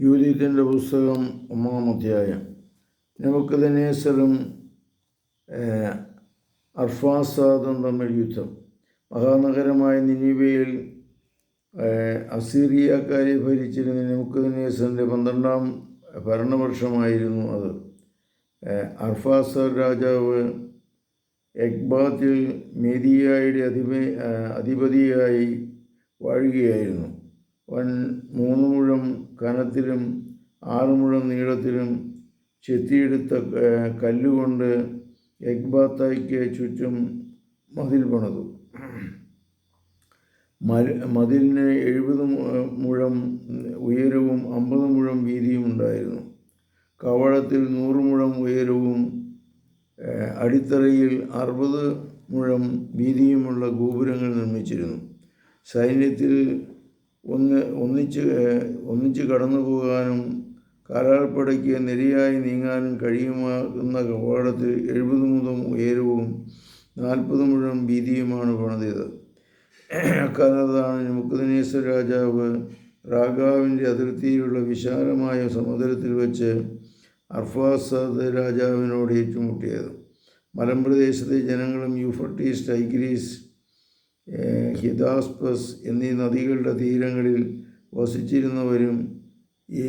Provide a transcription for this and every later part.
യൂതിത്തിന്റെ പുസ്തകം ഒന്നാം അധ്യായം. നമുക്കതനേസറും അർഫാസാദും തമ്മിൽ യുദ്ധം. മഹാനഗരമായ നിനിവയിൽ അസീറിയക്കാരെ ഭരിച്ചിരുന്ന നമുക്കതനേസറിന്റെ പന്ത്രണ്ടാം ഭരണവർഷമായിരുന്നു അത്. അർഫാസർ രാജാവ് എക്ബാത്തിൽ മേദിയായുടെ അധിപ അധിപതിയായി വാഴുകയായിരുന്നു. വൻ മൂന്ന് മുഴം കനത്തിലും ആറ് മുഴം നീളത്തിലും ചെത്തിയെടുത്ത കല്ലുകൊണ്ട് എഗ്ബാത്തയ്ക്ക് ചുറ്റും മതിൽ പണിതു. മതിലിന് എഴുപത് മുഴം ഉയരവും അമ്പത് മുഴം വീതിയും ഉണ്ടായിരുന്നു. കവളത്തിൽ നൂറ് മുഴം ഉയരവും അടിത്തറയിൽ അറുപത് മുഴം വീതിയുമുള്ള ഗോപുരങ്ങൾ നിർമ്മിച്ചിരുന്നു. സൈന്യത്തിൽ ഒന്ന് ഒന്നിച്ച് ഒന്നിച്ച് കടന്നു പോകാനും കാലാൾപ്പടയ്ക്ക് നിരയായി നീങ്ങാനും കഴിയുമാകുന്ന കവാടത്തിൽ എഴുപത് മുതം ഉയരവും നാൽപ്പത് മുഴം വീതിയുമാണ് പണിതത്. അക്കാലത്താണ് മുക്കുദിനേശ്വര രാജാവ് റാഗാവിന്റെ അതിർത്തിയിലുള്ള വിശാലമായ സമുദ്രത്തിൽ വെച്ച് അർഫാസദ് രാജാവിനോട് ഏറ്റുമുട്ടിയത്. മലമ്പ്രദേശത്തെ ജനങ്ങളും യൂഫർട്ടീസ് ടൈഗ്രീസ് ഹിദാസ്പസ് എന്നീ നദികളുടെ തീരങ്ങളിൽ വസിച്ചിരുന്നവരും ഈ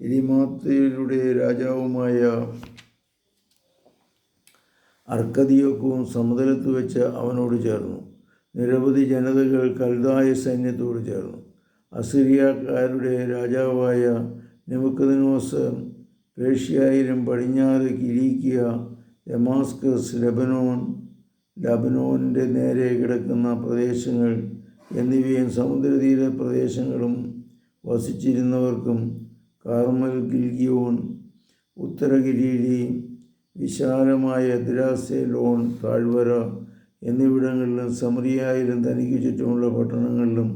ഇലിമാത്തയുടെ രാജാവുമായ അർക്കദിയോക്കും സമതലത്ത് വെച്ച് അവനോട് ചേർന്നു. നിരവധി ജനതകൾ കൽതായ സൈന്യത്തോട് ചേർന്നു. അസിറിയക്കാരുടെ രാജാവായ നെമുക്കദിനോസ് പേർഷ്യയിലും പടിഞ്ഞാറ് കിരീക്കിയ ഡെമാസ്കസ് ലെബനോൺ ലബനോനിന്റെ നേരെ കിടക്കുന്ന പ്രദേശങ്ങൾ എന്നിവയും സമുദ്രതീര പ്രദേശങ്ങളും വസിച്ചിരുന്നവർക്കും കാർമൽ ഗിൽഗിയോൺ ഉത്തരഗിരീലി വിശാലമായ ലോൺ താഴ്വര എന്നിവിടങ്ങളിലും സമറിയായാലും തനിക്ക് ചുറ്റുമുള്ള പട്ടണങ്ങളിലും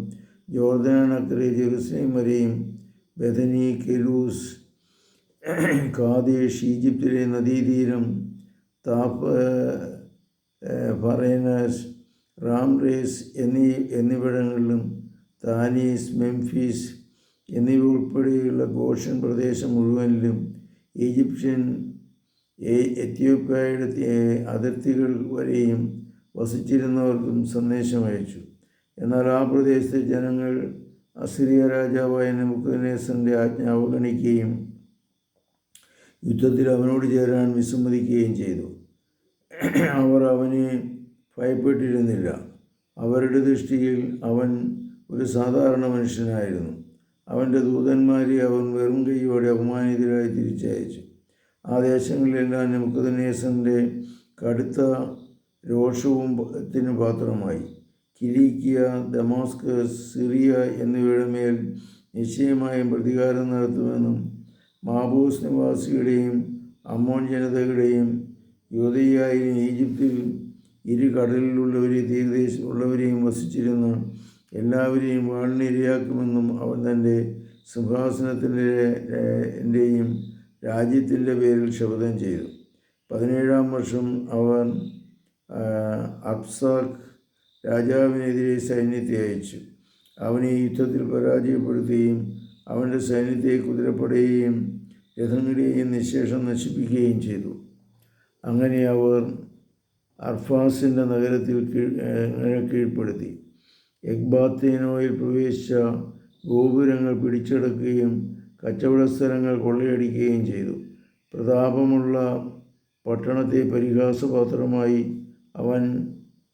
ജോർദാൻ അക്കരെ ജെറുസലേം വരെയും ബദനി കെലൂസ് കാദേശ് ഈജിപ്തിലെ നദീതീരം താപ് ഫറേനസ് റാംറേസ് എന്നീ എന്നിവിടങ്ങളിലും താനീസ് മെംഫീസ് എന്നിവ ഉൾപ്പെടെയുള്ള ഗോഷൻ പ്രദേശം മുഴുവനിലും ഈജിപ്ഷ്യൻ എത്യോപ്യയുടെ അതിർത്തികൾ വരെയും വസിച്ചിരുന്നവർക്കും സന്ദേശം അയച്ചു എന്നാൽ ആ പ്രദേശത്തെ ജനങ്ങൾ അസിറിയ രാജാവായ നെമുക്കനേസറിന്റെ ആജ്ഞ അവഗണിക്കുകയും യുദ്ധത്തിൽ അവനോട് ചേരാൻ വിസമ്മതിക്കുകയും ചെയ്തു. അവർ അവനെ ഭയപ്പെട്ടിരുന്നില്ല. അവരുടെ ദൃഷ്ടിയിൽ അവൻ ഒരു സാധാരണ മനുഷ്യനായിരുന്നു. അവന്റെ ദൂതന്മാരെ അവൻ വെറും കൈയോടെ അപമാനിതരായി തിരിച്ചയച്ചു. ആ ദേശങ്ങളിലെല്ലാം നെമുക്കദനേസന്റെ കടുത്ത രോഷവും ത്തിന് പാത്രമായി. കിരീക്കിയ ഡമാസ്കസ് സിറിയ എന്നിവയുടെ മേൽ നിശ്ചയമായും പ്രതികാരം നടത്തുമെന്നും മാബൂസ് നിവാസികളുടെയും അമോൺ ജനതകളുടെയും യൂതയായും ഈജിപ്തിൽ ഇരു കടലിലുള്ളവരെയും തീരദേശത്തുള്ളവരെയും വസിച്ചിരുന്ന. എല്ലാവരെയും വാളിനിരയാക്കുമെന്നും അവൻ തന്റെ സിംഹാസനത്തിന്റെയും രാജ്യത്തിന്റെ പേരിൽ ശപഥം ചെയ്തു. പതിനേഴാം വർഷം അവൻ അബ്സാഖ് രാജാവിനെതിരെ സൈന്യത്തെ അയച്ചു. അവനെ യുദ്ധത്തിൽ പരാജയപ്പെടുത്തുകയും അവന്റെ സൈന്യത്തെ കുതിരപ്പടയെയും രഥങ്ങളെയും നിശേഷം നശിപ്പിക്കുകയും ചെയ്തു. അങ്ങനെ അവർ അർഫാസിന്റെ നഗരത്തിൽ കീഴ്പ്പെടുത്തി. എക്ബാത്തേനോയിൽ പ്രവേശിച്ച ഗോപുരങ്ങൾ പിടിച്ചെടുക്കുകയും കച്ചവട സ്ഥലങ്ങൾ കൊള്ളയടിക്കുകയും ചെയ്തു. പ്രതാപമുള്ള പട്ടണത്തെ പരിഹാസപാത്രമായി അവൻ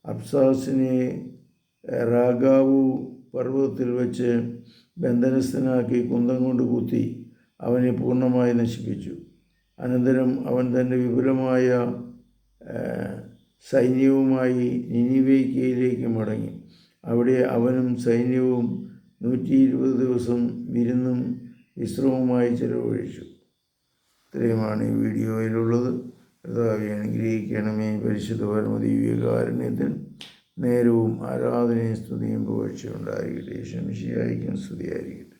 അബ്സാസിനെ റാഗാവു പർവതത്തിൽ വെച്ച് ബന്ധനസ്ഥനാക്കി കുന്തം കൊണ്ട് കുത്തി അവനെ പൂർണമായി നശിപ്പിച്ചു. അനന്തരം അവൻ തന്റെ വിപുലമായ സൈന്യവുമായി നിനിവേക്കയിലേക്ക് മടങ്ങി. അവിടെ അവനും സൈന്യവും നൂറ്റി ഇരുപത് ദിവസം വിരുന്നും വിശ്രമവുമായി ചെലവഴിച്ചു. ഇത്രയുമാണ് ഈ വീഡിയോയിലുള്ളത്. കർത്താവെ അനുഗ്രഹിക്കണമേ. പരിശുദ്ധ പരമദീവികാരുണ്യത്തിൽ നേരവും ആരാധനയും സ്തുതിയും പുകഴ്ചയുണ്ടായിരിക്കട്ടെ ശംശിയായിരിക്കും സ്തുതിയായിരിക്കും.